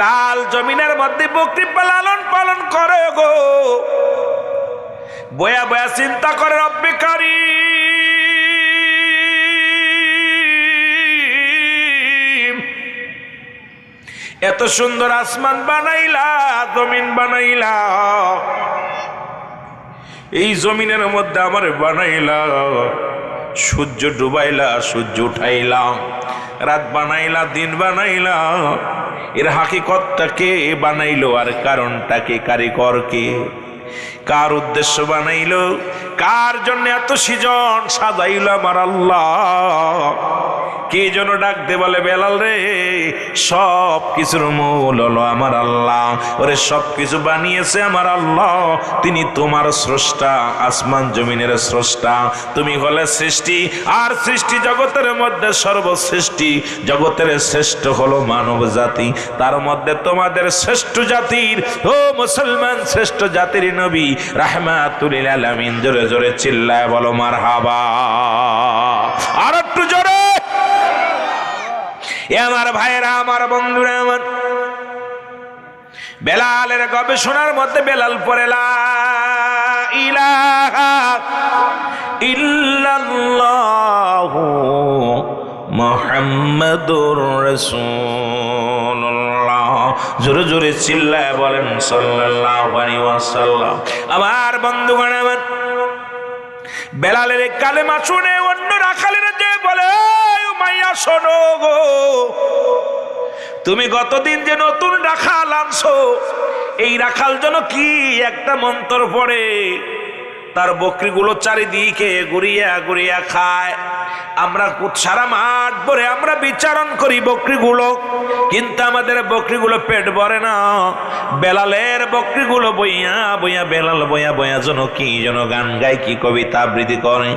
টাল জমিনের মধ্যে বকরি লালন পালন করে গো। বয়া বয়া চিন্তা করে রব্বে এত সুন্দর আসমান বানাইলা, জমিন বানাইলা। এই জমিনের মধ্যে আমার বানাইলা, সূর্য ডুবাইলা, সূর্য উঠাইলাম রাত বানাইলা, দিন বানাইলা। এর হাকিকতটা কে বানাইলো আর কারণটাকে কারিগর কে কার উদ্দেশ্য বানাইলো? কার জন্য এত সৃজন? সাজাইলো আমার আল্লাহ। কে যেন ডাক দে বলে, বেলাল রে সব কিছুর মূল হলো আমার আল্লাহ। ওরে সব কিছু বানিয়েছে আমার আল্লাহ। তিনি তোমার স্রষ্টা, আসমান জমিনের স্রষ্টা। তুমি হলে সৃষ্টি, আর সৃষ্টি জগতের মধ্যে সর্বসৃষ্টি জগতের শ্রেষ্ঠ হলো মানব জাতি। তার মধ্যে তোমাদের শ্রেষ্ঠ জাতির, ও মুসলমান শ্রেষ্ঠ জাতির নবী, রাহমাতুল আলামিন। জোরে জোরে চিল্লায় বলো মার হাবা আর একটু জোরে। এ আমার ভাইয়েরা, আমার বন্ধুরা, আমার বেলালের গবেষণার মধ্যে বেলাল পরে ইলাহা ইল্লাল্লাহু মুহাম্মাদুর রাসূলুল্লাহ। জোরে জোরে চিল্লায় বলেন, সাল্লাল্লাহু আলাইহি ওয়াসাল্লাম। আমার বন্ধুগণ, আমার বেলালের কালেমা শুনে অন্য রাখালের যে বলে মাইয়া শোনো গো। তুমি গতদিন যে নতুন রাখাল আনছো, এই রাখাল যেন কি একটা মন্তর পড়ে। তার বকরিগুলো চারিদিকে ঘুরিয়া ঘুরিয়া খায়। আমরা সারা মাঠ ভরে আমরা বিচারণ করি বকরিগুলো। কিন্তু আমাদের বকরিগুলো পেট ভরে না। বেলালের বকরিগুলো বইয়া বইয়া, বেলাল বইয়া বইয়া যেন কি যেন গান গায়, কি কবিতা আবৃত্তি করে।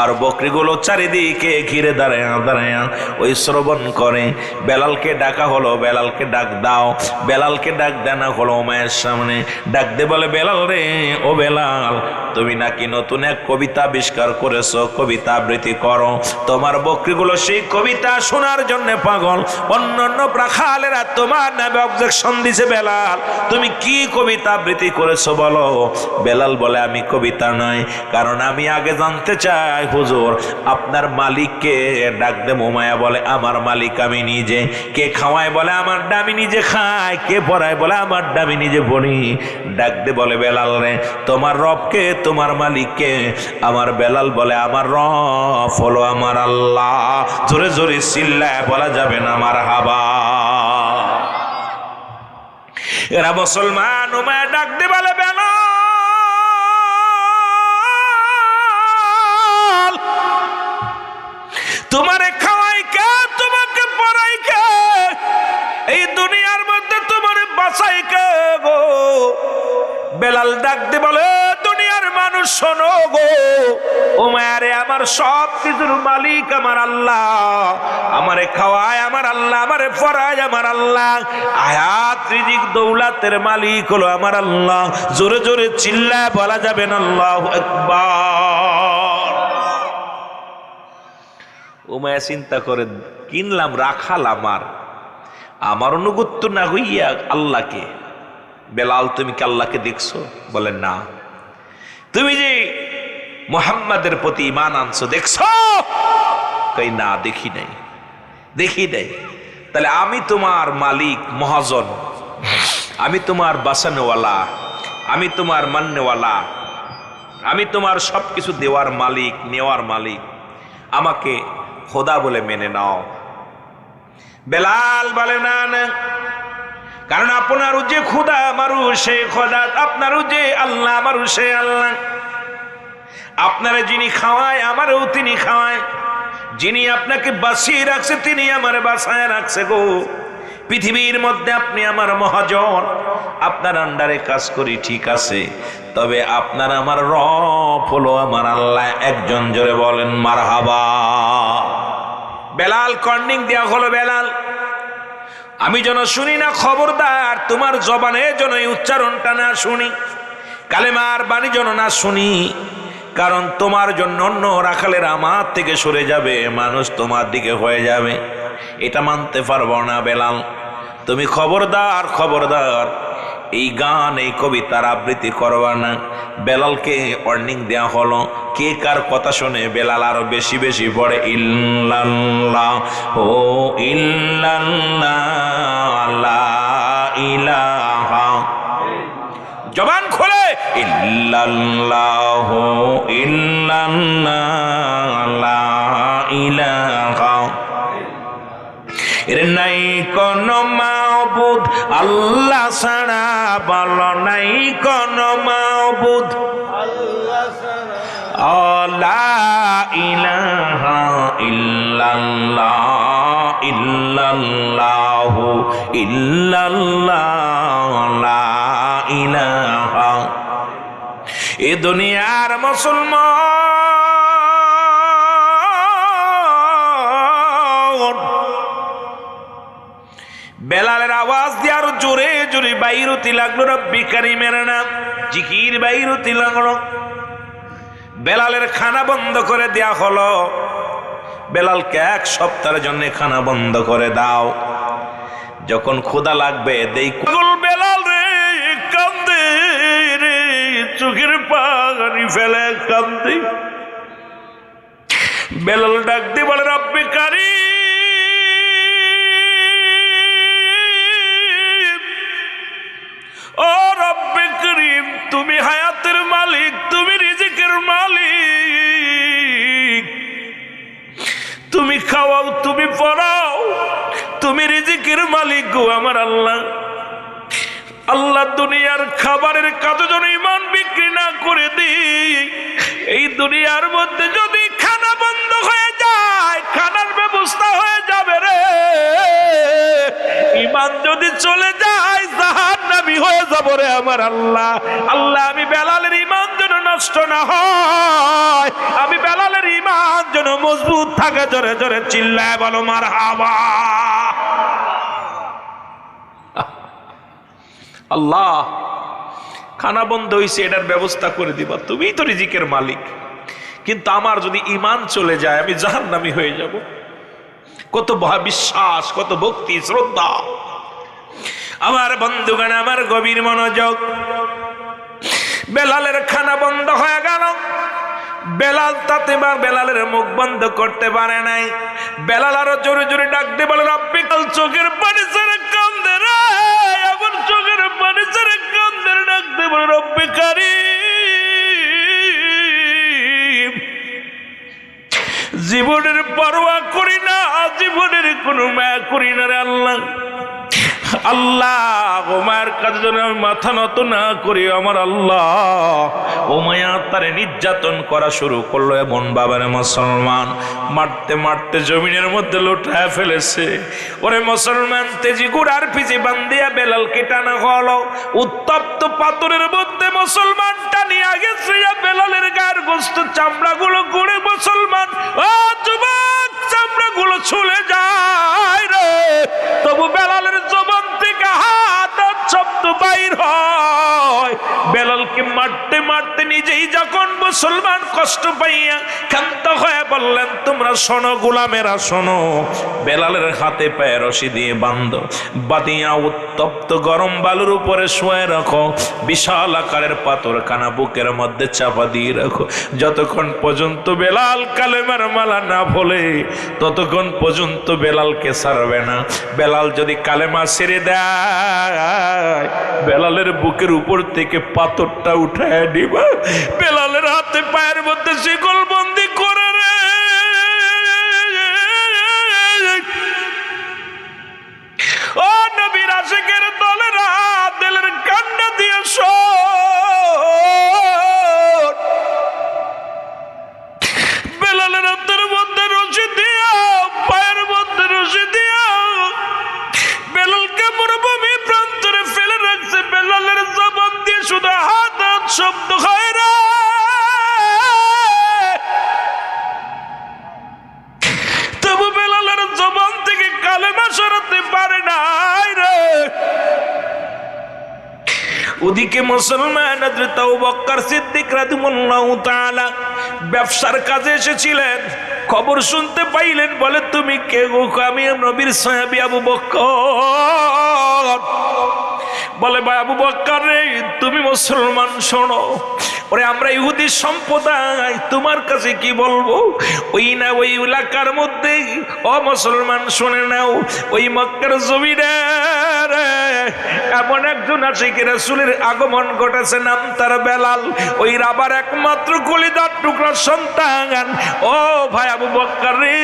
আর বকরিগুলো চারিদিকে ঘিরে দাঁড়ায় দাঁড়ায় ওই শ্রবণ করে। বেলালকে ডাকা হলো, বেলালকে ডাক দাও। বেলালকে ডাক দেনা হলো মায়ের সামনে। ডাক দে বলে, বেলাল রে, ও বেলাল, তুমি নাকি নতুন এক কবিতা আবিষ্কার করেছ, কবিতা আবৃত্তি করো। তোমার বকরিগুলো সেই কবিতা শোনার জন্য পাগল অন্য অন্য প্রাখালেরা তোমার নামে অবজেকশন দিছে বেলাল। তুমি কি কবিতা আবৃত্তি করেছ বলো? বেলাল বলে, আমি কবিতা নয় কারণ আমি আগে জানতে চাই, হুজুর। আপনার মালিককে ডাক দে মোমায়া বলে, আমার মালিক আমি নিজে। কে খাওয়ায় বলে, আমার ডামি নিজে খায় কে পড়ায় বলে, আমার ডামি নিজে পড়ি। ডাক দে বলে বেলাল রে, তোমার রবকে, তোমার মালিককে। আমার বেলাল বলে, আমার রব হলো আমার আল্লাহ। জোরে জোরে চিল্লায়, বলা যাবে না আমার হাবা এরা মুসলমান, উমায় ডাক দে বলে তোমার খাওয়াই কে, তোমাকে পড়াই কে? এই দুনিয়ার মধ্যে তোমার বাসাই কে গো? বেলাল ডাক দে বলে মানুষ, শোনো গো। ও মায়ারে, আমার সব কিছুর মালিক আমার আল্লাহ। আমারে খাওয়ায় আমার আল্লাহ, আমারে পড়ায় আমার আল্লাহ। আয়াত, রিজিক, দৌলাতের মালিক হলো আমার আল্লাহ। জোরে জোরে চিল্লায় বলা যাবে না, আল্লাহ একবার উমায়া চিন্তা করে কিনলাম রাখাল আমার আমার অনুগত্য না হইয়া আল্লাহকে। বেলাল, তুমি কি আল্লাহকে দেখছ? বলে না। তুমি যে মোহাম্মদের প্রতি ইমান আনছো, দেখছ? কই, না, দেখি নাই। দেখি নাই। তাহলে আমি তোমার মালিক, মহাজন। আমি তোমার বাসানেওয়ালা। আমি তোমার মান্যওয়ালা। আমি তোমার সব কিছু দেওয়ার মালিক, নেওয়ার মালিক। আমাকে খোদা বলে মেনে নাও। বেলাল বলে, না না। কারণ আপনারও যে খুদা আমারও সে খোদা আপনারও যে আল্লাহ আমারও সে আল্লাহ। আপনারা যিনি খাওয়ায়, আমারও তিনি খাওয়ায়। যিনি আপনাকে বাঁচিয়ে রাখছে, তিনি আমার বাসায় রাখছে গো। পৃথিবীর মধ্যে আপনি আমার মহাজন, আপনার আন্ডারে কাজ করি ঠিক আছে। তবে আপনার আমার রব হলো আমার আল্লাহ। একজন জোরে বলেন, মারহাবা। বেলাল কর্নিং দেওয়া হলো বেলাল। আমি যেন শুনি না খবরদার, তোমার জবানে যেন এই উচ্চারণটা না শুনি, কালেমার বাণী যেন না শুনি, কারণ তোমার জন্য অন্য রাখালের আমার থেকে সরে যাবে, মানুষ তোমার দিকে হয়ে যাবে। এটা মানতে পারব না বেলাল। তুমি খবরদার খবরদার। এই গান, এই কবিতার আবৃত্তি করবা না বেলালকে ওয়ার্নিং দেওয়া হলো, কে কার কথা শুনে বেলাল আরও বেশি বেশি পড়ে ইল্লাল্লাহ, ও ইল্লাল্লাহ ইলাহা। জবান খোলে, ইল্লাল্লাহ ইল্লাল্লাহ ইলাহা। এর নাই কোন মাবুদ, আল্লাহ ছাড়া বল নাই কোন মাবুদ। আলা ইলাহা ইল্লাল্লাহ ইল্লাল্লাহ এ দুনিয়ার মুসলমান বেলালের আওয়াজ দিয়ে আরও জোরে জোরে, বাইরতি লাগল রব্বি কারিমের নাম, জিকির বাইরতি লাগল। বেলালের খানা বন্ধ করে দেয়া হলো। বেলালকে এক সপ্তাহের জন্য খানা বন্ধ করে দাও। যখন ক্ষুধা লাগবে, দেই পাগল বেলাল রে, কান্দে রে, চোখের পানি ফেলে, কান্দে। বেলাল ডাক দিয়ে বলে, রব্বি কারি মালিক গো আমার আল্লাহ। আল্লাহ দুনিয়ার খাবারের কাজ যেন ইমান বিক্রি না করে দিই। এই দুনিয়ার মধ্যে যদি খানা বন্ধ হয়ে যায়, খানার ব্যবস্থা হয়ে যাবে রে। ইমান যদি চলে যায় জাহান নামি হয়ে যাব রে আমার আল্লাহ। আল্লাহ, আমি বেলালের ইমান যেন নষ্ট না হয়। আমি বেলালের ইমান যেন মজবুত থাকে, জোরে জোরে চিল্লায় বলো মার হাবা আল্লাহ, খানা বন্ধ হয়েছে এটার ব্যবস্থা করে দিবা। তুমিই তো রিজিকের মালিক। কিন্তু আমার যদি ইমান চলে যায়, আমি জাহান্নামি হয়ে যাব। কত বিশ্বাস, কত ভক্তি, শ্রদ্ধা। আমার বন্ধুগান আমার গভীর মনোযোগ। বেলালের খানা বন্ধ হয়ে গেল। বেলাল তাতে বা বেলালের মুখ বন্ধ করতে পারে নাই। বেলাল আরও জোরে জোরে ডাকতে বলে, রব্বি, কাল চোখের পানি ছেড়ে জীবনের পরোয়া করি না জীবনের কোনো মায়া করি না রে আল্লাহ। আল্লাহ, ও মায়ের কাছে আমি মাথা নত না করি, আমার আল্লাহ। তারে নির্যাতন করা শুরু করল এমন বাবার মুসলমান। মারতে মারতে জমিনের মধ্যে ফেলেছে। ওরে মুসলমান, তেজি পিছে বান্দিয়া উত্তপ্ত পাথরের মধ্যে মুসলমান টানিয়া গেছে বেলালের গায়ের গোস্ত চামড়াগুলো গুড়ে মুসলমান। ও যুবক, চামড়াগুলো ছুলে যায় রে। তবু বেলালের বাইর হয়। বেলালকে মারতে মারতে নিজেই যখন মুসলমান কষ্ট পাইয়া ক্ষান্ত হয়ে বললেন, তোমরা শোনো গোলামেরা, শোনো। বেলালের হাতে পায়ে রশি দিয়ে বান্ধ বাদিয়া উত্তপ্ত গরম বালুর উপরে শুয়ে রাখো। বিশাল আকারের পাথর কানা বুকের মধ্যে চাপা দিয়ে রাখো। যতক্ষণ পর্যন্ত বেলাল কালেমার মালা না বলে ততক্ষণ পর্যন্ত বেলালকে ছাড়বে না। বেলাল যদি কালেমা ছেড়ে দেয় বেলালের বুকের উপর থেকে পাথরটা উঠায় নিবা। বেলালের হাতে পায়ের মধ্যে শিকল বন্দি আমি নবীর সয়াবি আবু বকর বলে, ভাই আবু বক্কর রে, তুমি মুসলমান শোনো। ওরে, আমরা ইহুদি সম্প্রদায় তোমার কাছে কি বলব? ওই না ওই এলাকার মধ্যে ও মুসলমান শুনে নাও ওই মক্কার জমিনে রে, এমন একজন আছে কি রাসূলের আগমন ঘটেছে নাম তার বেলাল। ওই রাবার একমাত্র কলিদার টুকরা সন্তান। ও ভাই আবু বক্কর রে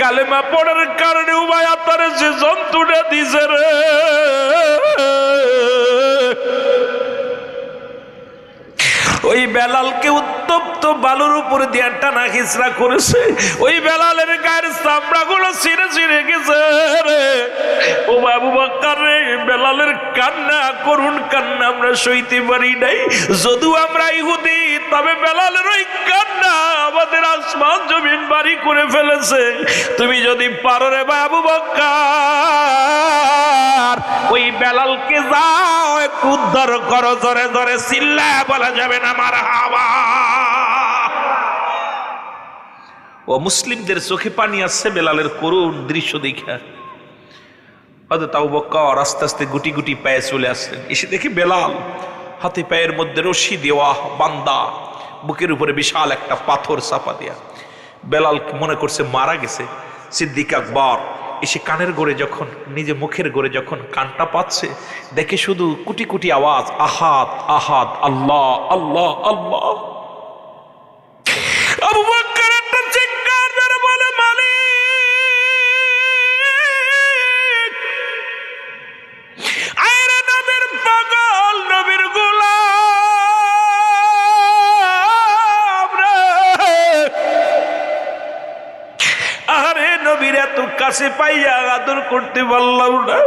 কালেমা পড়ার কারণে উভয় তার যে জন্তুটা দিছে রে। ওই বেলালকে উত্তপ্ত বালুর উপরে দিয়ে টানা খিচড়া করেছে। ওই বেলালের গায়ের চামড়া গুলো ছিঁড়ে ছিঁড়ে গেছে ও বাবু বাক্কার রে, বেলালের কান্না করুন কান্না আমরা সইতে পারি নাই। যদিও আমরা ইহুদি, তবে বেলালের ওই কান্না আমাদের আসমান জমিন বাড়ি করে ফেলেছে। তুমি যদি পারো রে বাবু বক্কার ওই বেলালকে একটু উদ্ধার করো, জরে জরে চিল্লা, বলা যাবে না আমার হাওয়া। ও মুসলিমদের চোখে পানি আসছে বেলালের করুণ দৃশ্য দেখা। হয়তো তাও বক্কর আস্তে আস্তে গুটি গুটি পায়ে চলে আসলেন। এসে দেখি বেলাল হাতে পায়ের মধ্যে রশি দেওয়া বান্দা, বুকের উপরে বিশাল একটা পাথর চাপা দেয়া। বেলাল মনে করছে মারা গেছে। সিদ্দিক আকবর এসে কানের গড়ে যখন, নিজে মুখের গড়ে যখন কানটা পাচ্ছে, দেখে শুধু কুটি কুটি আওয়াজ, আহাত আহাত, আল্লাহ আল্লাহ আল্লাহ। আবু কাছে পাইয়া আদর করতে পারলাম না।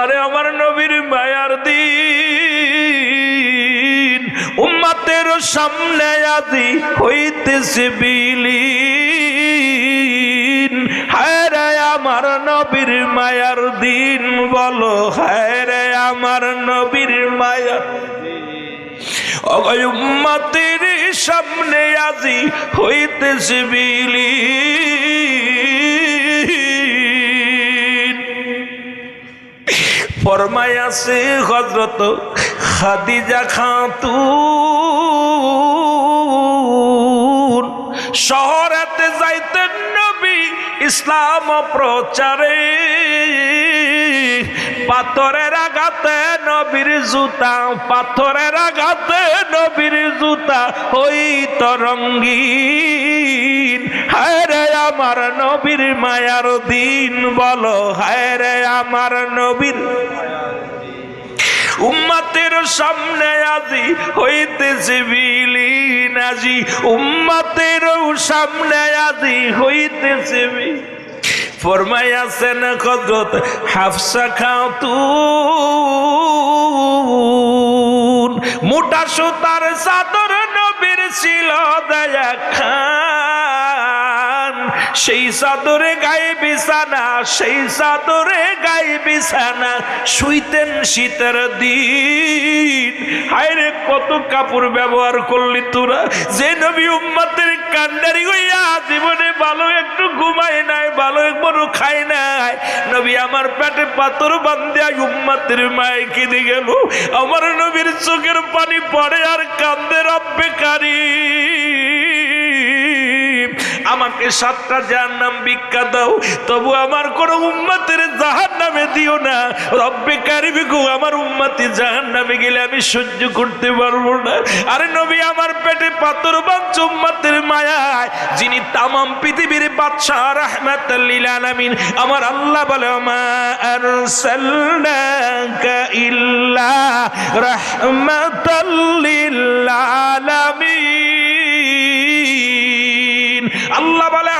আরে আমার নবীর মায়ার দিন, উম্মাতের সামনে আজি হইতেছে বিলীন। হায় আমার নবীর মায়ার দিন, বলো হায় আমার নবীর মায়ার অগয়ুম্মাতের সামনে আজি হইতেছে বিলীন। ফরমায় আছে হজরত খাদিজা খাতুন। শহরেতে যাইতেন নবী ইসলাম প্রচারে। পাথরের আঘাতে নবীর জুতা, পাথরের আঘাতে নবীর জুতা হই তরঙ্গীন। হায় আমার নবীর মায়ার দিন বলো, হায় রে আমার নবীর। উম্মাতের সামনে আজি হইতেছে বিলীন আজি। উম্মাতের সামনে আজি হইতেছে বিলীন ফরমাই আছেন হজরত হাফসা খাতুন। মোটা সুতার চাদর নবীর ছিল দয়া খান। সেই চাদরে গায়ে বিছানা, সেই চাদরে গায়ে বিছানা, শুইতেন শীতের দিন। হায়রে, কত কাপড় ব্যবহার করলি তোরা। যে নবী উম্মাতের কান্ডারি হইয়া জীবনে ভালো একটু ঘুমায় নাই, ভালো একবারও খাই নাই। নবী আমার পেটে পাথর বান্ধিয়া উম্মাতের মায়ে কেঁদে গেল। আমার নবীর চোখের পানি পড়ে আর কান্দে রব্বে কারি আমাকে সাতটা যার নাম ভিক্ষা দাও, তবু আমার কোন উম্মাতের জাহান নামে দিও না। রব্বে কারিবি আমার উম্মাতি জাহান নামে গেলে আমি সহ্য করতে পারব না। আরে নবী, আমার পেটে পাথর বাঞ্চ উম্মাতের মায়ায়, যিনি তামাম পৃথিবীর বাদশাহ রাহমাতাল্লিল আলামিন। আমার আল্লাহ বলে, মা আরসালনাকা ইল্লা রাহমাতাল্লিল আলামিন। আল্লাহ বলে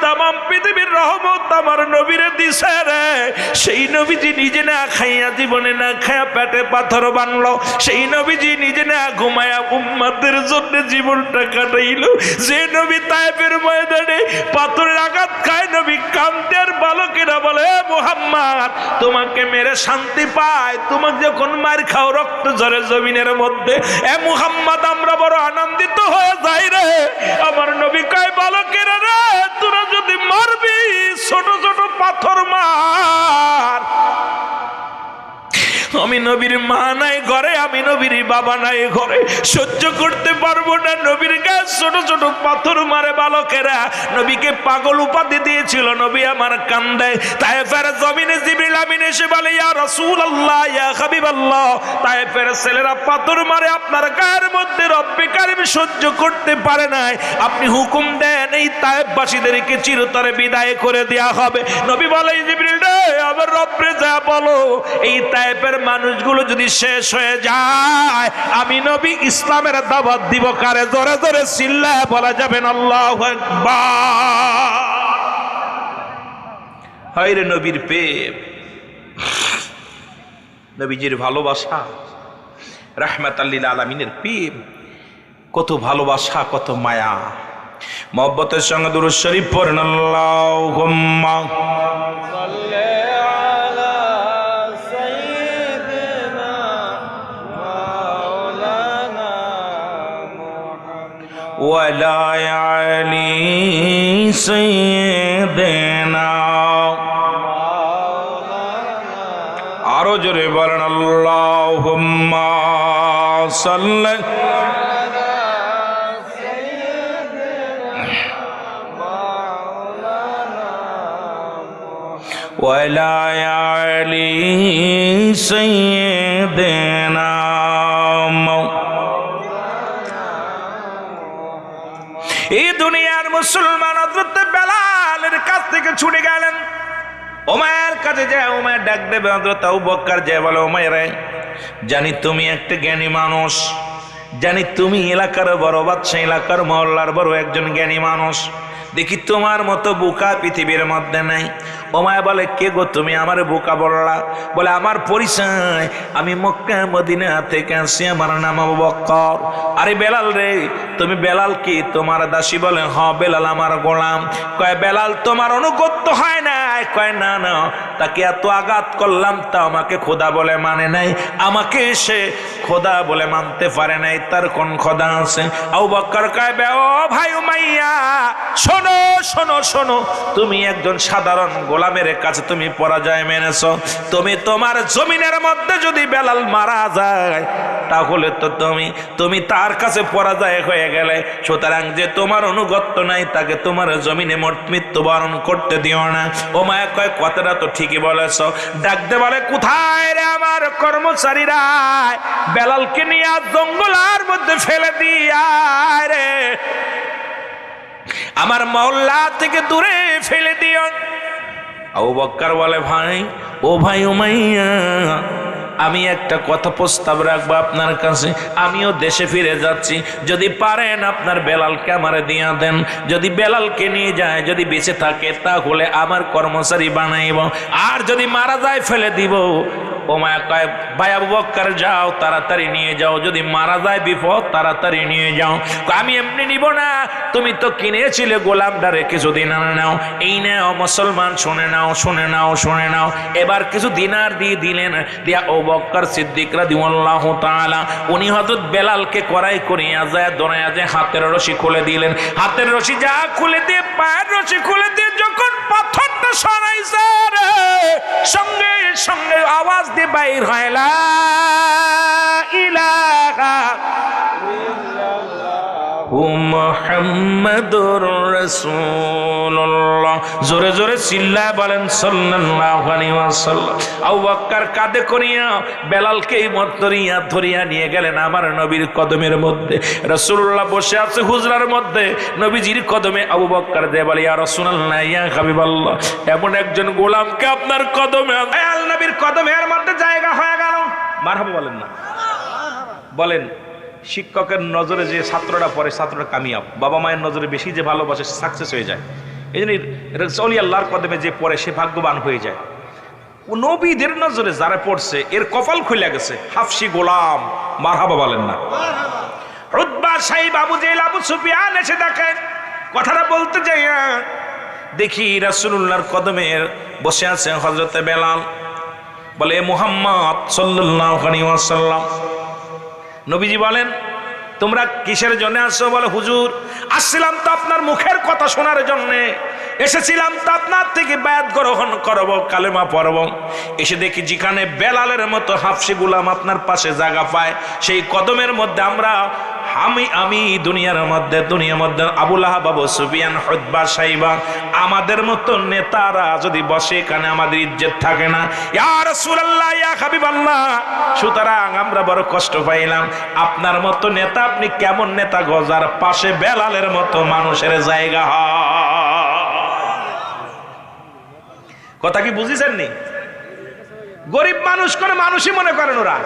তামাম পৃথিবীর রহমত আমার নবীরে দিছে রে। সেই নবীজি নিজে না খাইয়া জীবনে না খাইয়া পেটে পাথর বানলো। সেই নবীজি নিজে না ঘুমায়া উম্মাদের জন্য জীবনটা কাটাইলো। যে নবী ময়দানে আঘাত খায়, নবী কান্তের বালকেরা বলে, "এ মোহাম্মদ, তোমাকে মেরে শান্তি পায় তোমাকে যখন মার খাও রক্ত ঝরে জমিনের মধ্যে। এ মুহাম্মদ, আমরা বড় আনন্দিত হয়ে যাই রে। আমার নবী কয় বালকেরা রে? তোরা যদি মারবি ছোট ছোট পাথর মার। আমি নবীর মা নাই ঘরে, আমি নবীর বাবা নাই ঘরে। সহ্য করতে পারব না নবীর গায়ে ছোট ছোট পাথর মারে বালকেরা। নবীকে পাগল উপাধি দিয়েছিল, নবী আমার কান্দে তাই ফের জমিনে জিবরিল আমিন এসে বলে, ইয়া রাসূল আল্লাহ ইয়া হাবিব আল্লাহ তাই ফের ছেলেরা পাথর মারে আপনার গায়ের মধ্যে, রব্বে কারিম সহ্য করতে পারে নাই। আপনি হুকুম দেন, এই তায়েববাসীদেরকে চিরতরে বিদায় করে দেয়া হবে। নবী বলে, জিবরিল রে, আমার রব্বে যা বলো, এই তায়েবের মানুষগুলো যদি শেষ হয়ে যায়, আমি নবী ইসলামের দাবাত দিব কারে? জোরে জোরে চিল্লা বলা যাবেন আল্লাহ হয় নবীর প্রেম। নবীজির ভালোবাসা রাহমাত আল্লিল আলমিনের প্রেম, কত ভালোবাসা, কত মায়া। মহব্বতের সঙ্গে দুরুদ শরীফ পড়েন, আল্লাহুম্মা। ولا علي سيدنا আরো জোরে বলেন আল্লাহুম্মা সাল্লি ولا علي سيدنا এই দুনিয়ার মুসলমান হযরত বেলালের কাছ থেকে ছুটে গেলেন। ওমায়ের কাছে যায় ওমায় ডাক দেবে, হযরত আবু যায়, বলে ওমায় ওমায়ের, জানি তুমি একটা জ্ঞানী মানুষ। জানি তুমি এলাকার বড় বাচ্চা এলাকার মহল্লার বড় একজন জ্ঞানী মানুষ। দেখি তোমার মতো বোকা পৃথিবীর মধ্যে নাই। ওমায় বলে, কে গো তুমি? আমার বোকা বললা। বলে, আমার পরিচয়। আমি মক্কা, মদিনা থেকে আসি আমার নাম বক্কর। আরে বেলাল রে, তুমি বেলাল কি? তোমার দাসী বলে হ বেলাল আমার গোলাম। কয়, বেলাল, তোমার অনুগত্য হয় না কয়, না না, তাকে এত আঘাত করলাম, তা আমাকে খোদা বলে মানে নাই। আমাকে সে খোদা বলে মানতে পারে নাই, তার কোন খোদা আছে? আবু বক্কর কয়, বে, ও ভাই মাইয়া শোনো শোনো শোনো, তুমি একজন সাধারণ গোলামের কাছে তুমি পরাজয় মেনেছ, তুমি তোমার জমিনের মধ্যে যদি বেলাল মারা যায়, তাহলে তো তুমি তুমি তার কাছে পরাজয় হয়ে গেলে। সুতরাং যে তোমার অনুগত্য নাই, তাকে তোমার জমিনে মৃত- মৃত্যুবরণ করতে দিও না। ও মায়া, কয়, কথাটা তো ঠিকই বলেছ। ডাকতে বলে, কোথায় রে আমার কর্মচারীরা? বেলালকে নিয়ে জঙ্গলার মধ্যে ফেলে দিয়া আমার মহল্লা থেকে দূরে ফেলে দিও। আবু বক্কর বলে ভাই ও ভাই উমাইয়া আমি একটা কথা প্রস্তাব রাখব আপনার কাছে। আমিও দেশে ফিরে যাচ্ছি। যদি পারেন আপনার বেলালকে আমারে দিয়া দেন। যদি বেলালকে নিয়ে যায়, যদি বেঁচে থাকে, তাহলে আমার কর্মচারী বানাইব। আর যদি মারা যায়, ফেলে দিব। ও মায়া কয়, ভাই বক্কর, যাও, তাড়াতাড়ি নিয়ে যাও। যদি মারা যায় বিপদ, তাড়াতাড়ি নিয়ে যাও। আমি এমনি নিব না। তুমি তো কিনেছিলে গোলামটা রেখে যদি না নাও। এই নাও, মুসলমান, শুনে নাও শুনে নাও শুনে নাও। এবার কিছু দিনার দিয়ে দিলেন। দিয়া, ও বক্কর সিদ্দিক রাদিয়াল্লাহু তাআলা, উনি হযরত বেলালকে করাই করে যায় দরায়া যায়, হাতের রশি খুলে দিলেন। হাতের রশি যা খুলে দিয়ে, পায়ের রশি খুলে দিয়ে যখন পাথরটা সরাইছে রে সঙ্গে সঙ্গে আওয়াজ দিয়ে বাইর হয় ইলাহা মুহাম্মাদুর রাসূলুল্লাহ। জোরে জোরে চিল্লা বলেন, সাল্লাল্লাহু আলাইহি ওয়াসাল্লাম। আবু বকর কাঁধে করিয়া বেলালকে মতরিয়া ধরিয়া নিয়ে গেলেন আমার নবীর কদমের মধ্যে। রাসূলুল্লাহ বসে আছে হুজরার মধ্যে। নবীজির কদমে আবু বকর দে বলে, ইয়া রাসূলুল্লাহ, ইয়া হাবিবাল্লাহ, এমন একজন গোলামকে আপনার কদমে আল নবীর কদমের মধ্যে জায়গা হয়ে গেল। মারহাবা বলেন না। বলেন শিক্ষকের নজরে যে ছাত্রটা পড়ে, ছাত্রটা কামিয়াব। বাবা মায়ের নজরে বেশি যে ভালোবাসে সাকসেস হয়ে যায়। এই জন্য রসলি আল্লাহর কদমে যে পড়ে, সে ভাগ্যবান হয়ে যায়। নবীদের নজরে যারা পড়ছে, এর কপাল খুলে গেছে। হাফসি গোলাম, মারহাবা বলেন না। রুদ্বা সাহেব আবু জেল আবু সুফিয়ান এসে দেখেন, কথাটা বলতে যাই দেখি রাসূলুল্লাহর কদমে বসে আছে হজরতে বেলাল। বলে মুহাম্মদ সাল্লাল্লাহু আলাইহি ওয়াসাল্লাম নবীজি বলেন, তোমরা কিসের জন্য আসছো? বলে, হুজুর, আসছিলাম তো আপনার মুখের কথা শোনার জন্যে। এসেছিলাম তো আপনার থেকে ব্যাত গ্রহণ করব, কালেমা পড়ব। এসে দেখি যেখানে বেলালের মতো হাফসি গুলাম আপনার পাশে জায়গা পায়, সেই কদমের মধ্যে আমরা আমি আমি দুনিয়ার মধ্যে দুনিয়ার মধ্যে আবুল বাবু সুবিয়ান হদ্বা সাইবা, আমাদের মতো নেতারা যদি বসে এখানে আমাদের ইজ্জত থাকে না, ইয়া রাসূলুল্লাহ, ইয়া হাবিবাল্লাহ, সুতরাং আমরা বড় কষ্ট পাইলাম। আপনার মতো নেতা, আপনি কেমন নেতা গজার পাশে বেলালের মতো মানুষের জায়গা কথা কি বুঝিছেন নি? গরিব মানুষ করে মানুষই মনে করেন ওরা।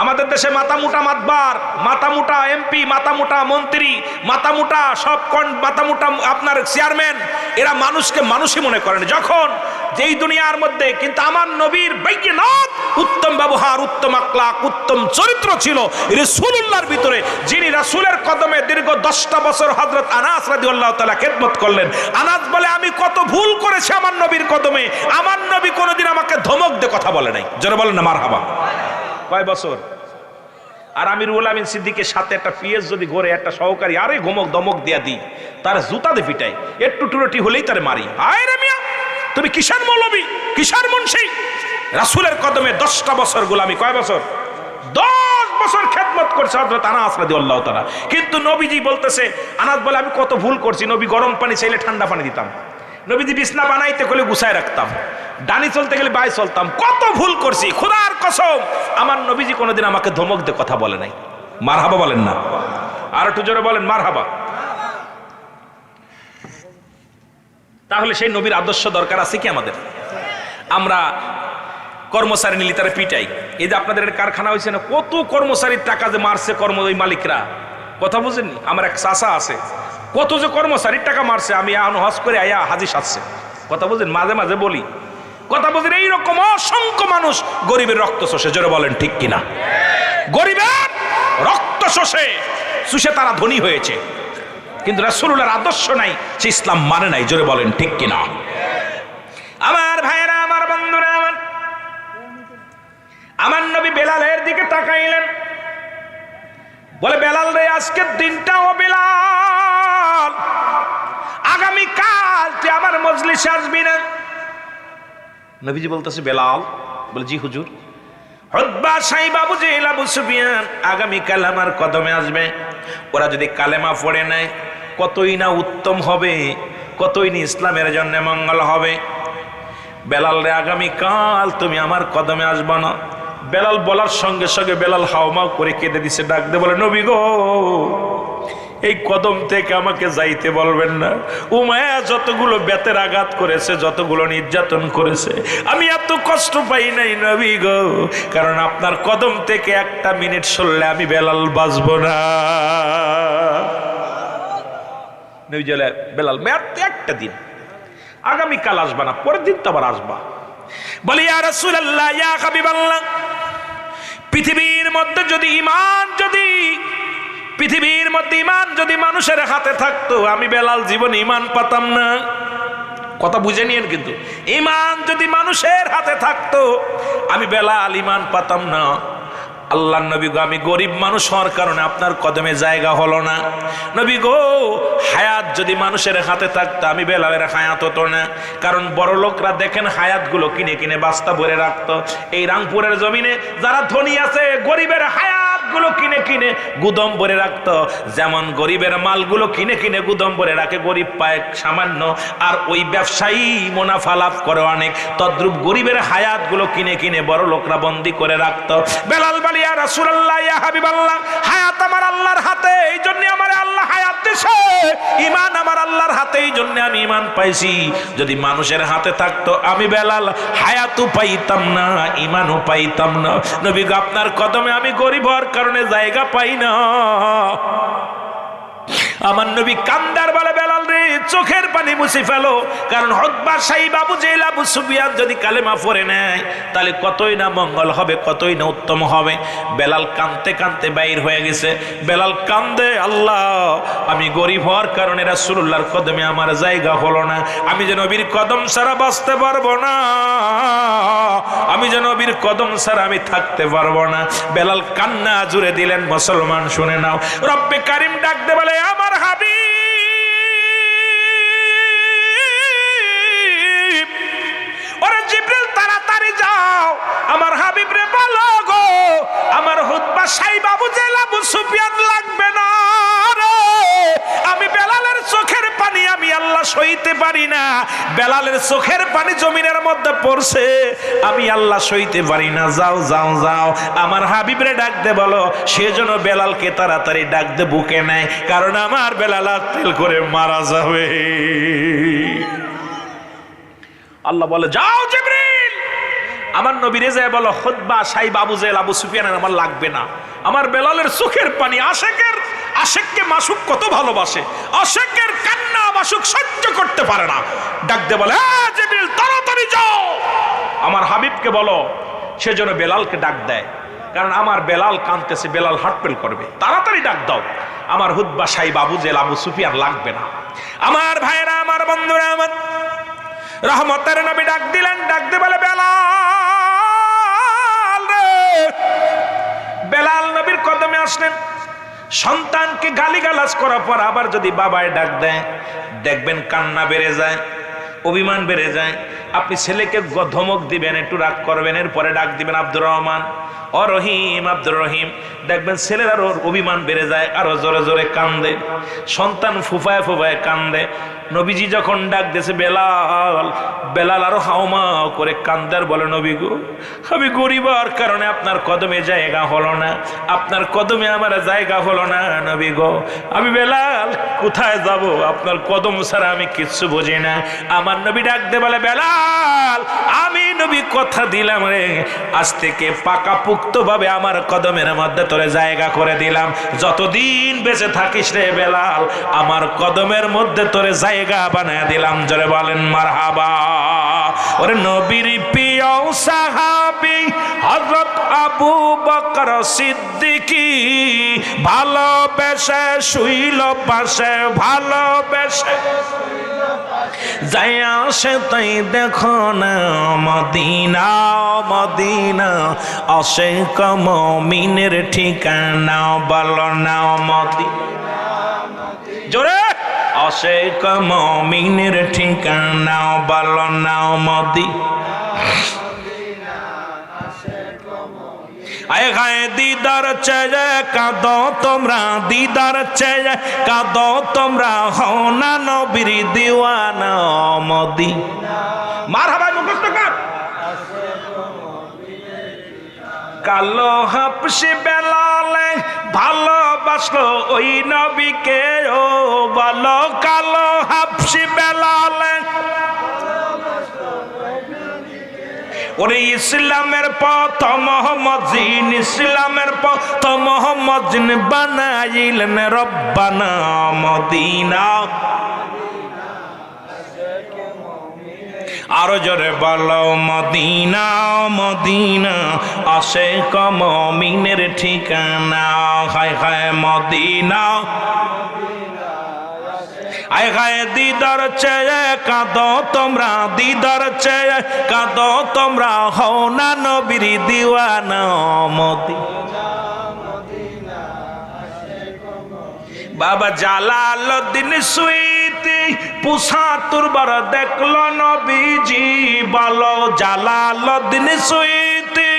আমাদের দেশে মাথা মুটা মাতবার, মাথা মুটা এমপি, মাথা মুটা মন্ত্রী, মাথা মুটা সব কন, মাথা মুটা আপনার চেয়ারম্যান, এরা মানুষকে মানুষই মনে করেন যখন যেই দুনিয়ার মধ্যে, কিন্তু আমার নবীর বৈজ্ঞানিক উত্তম ব্যবহার, উত্তম আকলাক উত্তম চরিত্র ছিল রসুল্লাহর ভিতরে, যিনি রাসুলের কদমে দীর্ঘ দশটা বছর হজরত আনাস রাদি আল্লাহ তালা খেদমত করলেন। আনাস বলে, আমি কত ভুল করেছি আমার নবীর কদমে। আমার নবী কোনোদিন আমাকে ধমক দিয়ে কথা বলে নাই। যারা বলেন না মার হাবা কয় বছর? আর আমির আমিন সিদ্দিকের সাথে একটা পিএস যদি ঘরে, একটা সহকারী আরে গমক দমক দিয়া দিই, তার জুতাতে পিটাই একটু টুরটি হলেই তারে মারি। আয় রে মিয়া, তুমি কিসার মৌলবী? কিসার মুন্সি? রাসূলের কদমে দশটা বছর গোলামি, কয় বছর? দশ বছর খেদমত করছে হজরত আনাস রাদিয়াল্লাহু তাআলা। কিন্তু নবীজি বলতেছে, আনাস বলে, আমি কত ভুল করছি, নবী গরম পানি চাইলে ঠান্ডা পানি দিতাম। নবীজি বিছনা বানাইতে গেলে গুছায় রাখতাম। ডানি চলতে গেলে বাই চলতাম। কত ভুল করছি, খোদার কসম। আমার নবীজি কোনোদিন আমাকে ধমক দিয়ে কথা বলে নাই। মারহাবা বলেন না। আর একটু জোরে বলেন, মারহাবা। তাহলে সেই নবীর আদর্শ দরকার আছে কি আমাদের? আমরা কর্মচারী নিলি তারা পিটাই। এই যে আপনাদের কারখানা হয়েছে না, কত কর্মচারীর টাকা যে মারছে কর্ম ওই মালিকরা। কথা বুঝেননি? আমার এক চাষা আছে। কত যে কর্মচারীর টাকা মারছে, আমি হজ করে আয়া হাজি সাজছে। কথা বুঝেন মাঝে মাঝে বলি। কথা বুঝেন এইরকম অসংখ্য মানুষ গরিবের রক্ত শোষে। জোরে বলেন, ঠিক কিনা? গরিবের রক্ত শোষে, শুষে তারা ধনী হয়েছে। কিন্তু রাসূলুল্লাহর আদর্শ নাই, সে ইসলাম মানে নাই। জোরে বলেন, ঠিক কিনা? আমার ভাইয়েরা, আমার বন্ধুরা, আমার আমার নবী বেলালের দিকে তাকাইলেন। বলে, বেলাল রে, আজকের দিনটাও বেলাল। আগামী কাল তুই আমার মজলিসে আসবি না। নবীজি বলতেছে, বেলাল, বলে, জি হুজুর। হদ্বা সাই বাবু যে আবু সুফিয়ান, আগামীকাল আমার কদমে আসবে। ওরা যদি কালেমা পড়ে নেয়, কতই না উত্তম হবে, কতই না ইসলামের জন্য মঙ্গল হবে। বেলাল রে, আগামীকাল তুমি আমার কদমে আসবা না। বেলাল বলার সঙ্গে সঙ্গে বেলাল হাওমাও করে কেঁদে দিছে, ডাক দে বলে, নবী গো এই কদম থেকে আমাকে যাইতে বলবেন না। উমায়া যতগুলো বেতের আঘাত করেছে, যতগুলো নির্যাতন করেছে, আমি এত কষ্ট পাই নাই নবী গো। কারণ আপনার কদম থেকে একটা মিনিট সরলে আমি বেলাল বাঁচবো না। বেলাল মেয়াদ একটা দিন। আগামীকাল আসবা না, পরের দিন তো আবার আসবা। বলি, ইয়া হাবিবাল্লাহ, পৃথিবীর মধ্যে যদি ইমান যদি পৃথিবীর মধ্যে ইমান যদি মানুষের হাতে থাকতো, আমি বেলাল জীবন ইমান পাতাম না। কথা বুঝে নিয়েন কিন্তু। ইমান যদি মানুষের হাতে থাকতো, আমি বেলাল ইমান পাতাম না। আল্লাহ নবী গো, আমি গরিব মানুষ হওয়ার কারণে আপনার কদমে জায়গা হলো না। নবী গো, হায়াত যদি মানুষের হাতে থাকতো, আমি বেলালের হায়াত হতো না। কারণ বড় লোকরা দেখেন হায়াতগুলো কিনে কিনে বাস্তা ভরে রাখতো। এই রামপুরের জমিনে যারা ধনী আছে, গরিবের হায়াত গুলো কিনে কিনে গুদম ভরে রাখতো। যেমন গরিবের মালগুলো কিনে কিনে গুদম ভরে রাখে, গরিব পায় সামান্য, আর ওই ব্যবসায়ী মুনাফা লাভ করে অনেক। তদ্রুপ গরিবের হায়াতগুলো কিনে কিনে বড় লোকরা বন্দি করে রাখতো। বেলাল বালিয়া রাসূলুল্লাহ, ইয়া হাবিবাল্লাহ, হায়াত আমার আল্লাহর হাতে, এই জন্য আমার আল্লাহ হায়াত দিছে। ইমান আমার আল্লাহর হাতে, এই জন্য আমি ইমান পাইছি। যদি মানুষের হাতে থাকতো আমি বেলাল, হায়াতও পাইতাম না ইমানও পাইতাম না। নবী আপনার কদমে আমি গরিব হওয়ার কারণে জায়গা পাই না। আমার নবী কান্দার বলে বেলাল রে, চোখের পানি মুছে ফেলো। কারণ হকবা সাই বাবু জেল আবু সুবিয়ান যদি কালেমা পড়ে নেয়, তাহলে কতই না মঙ্গল হবে, কতই না উত্তম হবে। বেলাল কানতে কানতে বাইর হয়ে গেছে। বেলাল কান্দে, আল্লাহ, আমি গরিব হওয়ার কারণে রাসূলুল্লাহর কদমে আমার জায়গা হলো না। আমি যে নবীর কদম ছাড়া বাঁচতে পারব না। আমি যে নবীর কদম ছাড়া আমি থাকতে পারব না। বেলাল কান্না জুড়ে দিলেন, মুসলমান শুনে নাও। রব্বে কারিম ডাকতে বলে, আমার হাবিব। ওরে জিব্রিল, তাড়াতাড়ি যাও। আমার হাবিব রে বলো গো, আমার হুতবা সাই বাবু জেলা সুফিয়ান লাগবে না। পানি আমি আল্লাহ সইতে পারি না। বেলালের চোখের পানি জমিনের মধ্যে পড়ছে। আমি আল্লাহ সইতে পারি না। যাও যাও যাও। আমার হাবিবরে ডাক দে বলো। সেজন্য বেলালকে তাড়াতাড়ি ডাক দে, বুকে নেয়। কারণ আমার বেলাল তেল করে মারা যাবে। আল্লাহ বলে, যাও জিবরিল। আমার নবীরে যায় বলো, খুতবা সাইব আবু জেল আবু সুফিয়ানের আমার লাগবে না। আমার বেলালের চোখের পানি আশেকের আশেককে মাসুক কত ভালোবাসে। আশেকের কান্না মাসুক সহ্য করতে পারে না। ডাক দে বলে, "এ জিবরিল, তাড়াতাড়ি যাও। আমার হাবিবকে বলো সেজন্য বেলালকে ডাক দেয়। কারণ আমার বেলাল কানতেছে বেলাল হাটপেল করবে। তাড়াতাড়ি ডাক দাও। আমার হুদ্বা সাইব আবু জেল, আবু সুফিয়ান লাগবে না। আমার ভাইরা, আমার বন্ধুরা, আমার রহমতের নবী ডাক দিলেন ডাক দে বলে, বেলাল বেলাল নবীর কদমে আসলেন। সন্তানকে গালিগালাজ করার পর আবার যদি বাবায় ডাক দেয় দেখবেন কান্না বেড়ে যায়। অভিমান বেড়ে যায়। আপনি ছেলেকে ধমক দিবেন, একটু রাগ করবেন, এরপরে ডাক দিবেন, আব্দুর রহমান। ও রহিম, আব্দুর রহিম। দেখবেন ছেলের আরও অভিমান বেড়ে যায়, আরও জোরে জোরে কান্দে। সন্তান ফুফায় ফুফায় কান্দে। নবীজি যখন ডাক দিয়েছে, বেলাল বেলাল আরও হাওমাও করে কান্দার বলে, নবী গো, আমি গরিব কারণে আপনার কদমে জায়গা হলো না। আপনার কদমে আমার জায়গা হলো না, নবী গো। আমি বেলাল, কোথায় যাব? আপনার কদম ছাড়া আমি কিচ্ছু বুঝি না। আমার নবী ডাকতে বলে, বেলাল, আমি নবী কথা দিলাম রে। আজ থেকে পাকা পুক্ত ভাবে আমার কদমের মধ্যে তোরে জায়গা করে দিলাম। যতদিন বেঁচে থাকিস রে বেলাল, আমার কদমের মধ্যে তোরে জায়গা বানায় দিলাম। জোরে বলেন, মারহাবা। ওরে নবীর প্রিয় সাহাবি, হযরত আবু বকর সিদ্দিকী, ভালোবেসে শুইল পাশে, ভালোবেসে যাইয়া সে তাই দেখো না মদিনা মদিনা। অসে কম মিনের ঠিকানা বলো না মদিনা জোরে। অসে কম মিনের ঠিকানা বলো না মদি দিদার চেয়ে কাঁদো তোমরা, দিদার চেয়ে কাঁদো তোমরা, হও না দিওয়ানা মদি মার মুখস্থ কর। কালো হাপসি বেলালে ভালোবাসলো ওই নবীকে, ও বলো কালো হাপসি বেলালে ওরে ইসলামের পথ মোহাম্মদ জিন ইসলামের পথ মোহাম্মদ জিন বানাইলেন রব্বানা মদিনা। আরও জোরে বলো, মদিনা মদিনা আসে কম মিনের ঠিকানা, হায় হায় মদিনা। আয় হায় দিদার চেয়ে কাঁদো তোমরা, দিদার চেয়ে কাঁদো তোমরা, হও না নবীর দিওয়ানা মদি। বাবা জালালউদ্দিন সুইতি পুষা তুরবার দেখল নবীজি, বলো জালালউদ্দিন সুইতি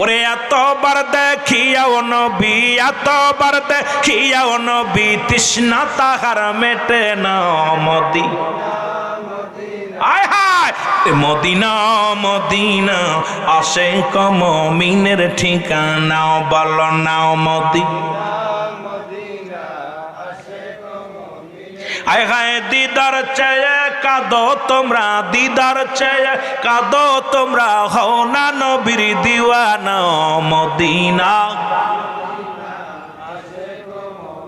ওরে এতবার দেখিয়াও নবী এতবার দেখিয়াও নবী তৃষ্ণা তাহার মেটে না মদি আয় হায় এ মদিনা মদিনা আসে কম মিনের ঠিকানা বল নাও মদি আয় হায় দিদার চেয়ে কাঁদো তোমরা, দিদার চেয়ে কাঁদো তোমরা। হও না নবীর দিওয়ানা, মদিনা।